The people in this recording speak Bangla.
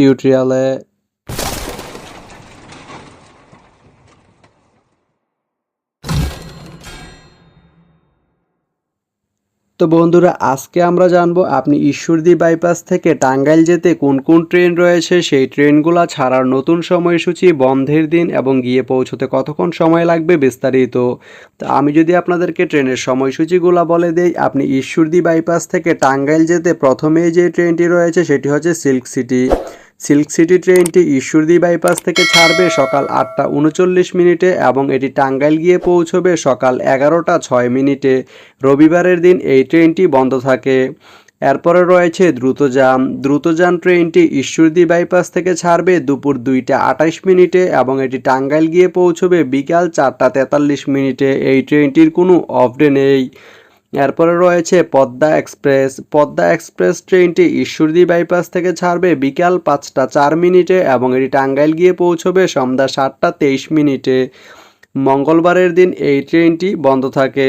টিউটোরিয়ালে তো বন্ধুরা, আজকে আমরা জানব আপনি ঈশ্বরদী বাইপাস থেকে টাঙ্গাইল যেতে কোন কোন ট্রেন রয়েছে, সেই ট্রেনগুলো ছাড়ার নতুন সময়সূচি, বন্ধের দিন এবং গিয়ে পৌঁছতে কতক্ষণ সময় লাগবে বিস্তারিত। তো আমি যদি আপনাদেরকে ট্রেনের সময়সূচিগুলো বলে দেই, আপনি ঈশ্বরদী বাইপাস থেকে টাঙ্গাইল যেতে প্রথমেই যে ট্রেনটি রয়েছে, সেটি হচ্ছে সিল্ক সিটি। সিল্ক সিটি ট্রেনটি ঈশ্বরদী বাইপাস থেকে ছাড়বে সকাল আটটা উনচল্লিশ মিনিটে এবং এটি টাঙ্গাইল গিয়ে পৌঁছবে সকাল এগারোটা ছয় মিনিটে। রবিবারের দিন এই ট্রেনটি বন্ধ থাকে। এরপরে রয়েছে দ্রুতযান। দ্রুতযান ট্রেনটি ঈশ্বরদী বাইপাস থেকে ছাড়বে দুপুর দুইটা আঠাইশ মিনিটে এবং এটি টাঙ্গাইল গিয়ে পৌঁছবে বিকাল চারটা তেতাল্লিশ মিনিটে। এই ট্রেনটির কোনো অফ ডে নেই। এরপরে রয়েছে পদ্মা এক্সপ্রেস। পদ্মা এক্সপ্রেস ট্রেনটি ঈশ্বরদী বাইপাস থেকে ছাড়বে বিকাল পাঁচটা চার মিনিটে এবং এটি টাঙ্গাইল গিয়ে পৌঁছবে সন্ধ্যা সাতটা তেইশ মিনিটে। মঙ্গলবারের দিন এই ট্রেনটি বন্ধ থাকে।